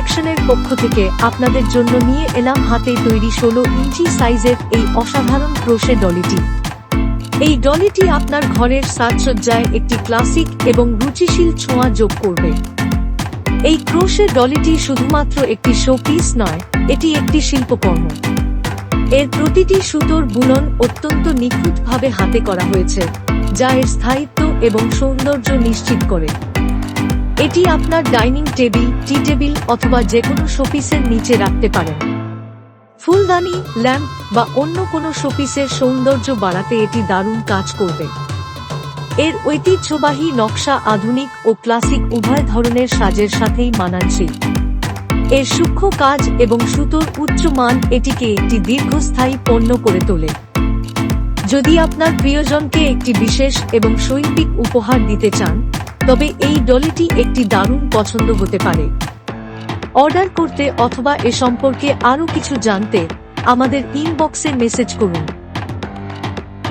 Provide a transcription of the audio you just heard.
কালেকশনের পক্ষ থেকে আপনাদের জন্য নিয়ে এলাম হাতে তৈরি ষোলো ইঞ্চি সাইজের এই অসাধারণ ক্রোশে ডলিটি। এই ডলিটি আপনার ঘরের সাজসজ্জায় একটি ক্লাসিক এবং রুচিশীল ছোঁয়া যোগ করবে। এই ক্রোশে ডলিটি শুধুমাত্র একটি শোপিস নয়, এটি একটি শিল্পকর্ম। এর প্রতিটি সুতোর বুনন অত্যন্ত নিখুঁতভাবে হাতে করা হয়েছে, যা এর স্থায়িত্ব এবং সৌন্দর্য নিশ্চিত করে। এটি আপনার ডাইনিং টেবিল, টি টেবিল অথবা যে কোনো শোপিসের নিচে রাখতে পারেন। ফুলদানি, ল্যাম্প বা অন্য কোনো শোপিসের সৌন্দর্য বাড়াতে এটি দারুণ কাজ করবে। এর ঐতিহ্যবাহী নকশা আধুনিক ও ক্লাসিক উভয় ধরনের সাজের সাথেই মানানসই এর সূক্ষ্ম কাজ এবং সুতোর উচ্চ মান এটিকে একটি দীর্ঘস্থায়ী পণ্য করে তোলে। যদি আপনার প্রিয়জনকে একটি বিশেষ এবং শৈল্পিক উপহার দিতে চান তবে এই ডলিটি একটি দারুণ পছন্দ হতে পারে। অর্ডার করতে অথবা এ সম্পর্কে আরও কিছু জানতে আমাদের ইনবক্সে মেসেজ করুন।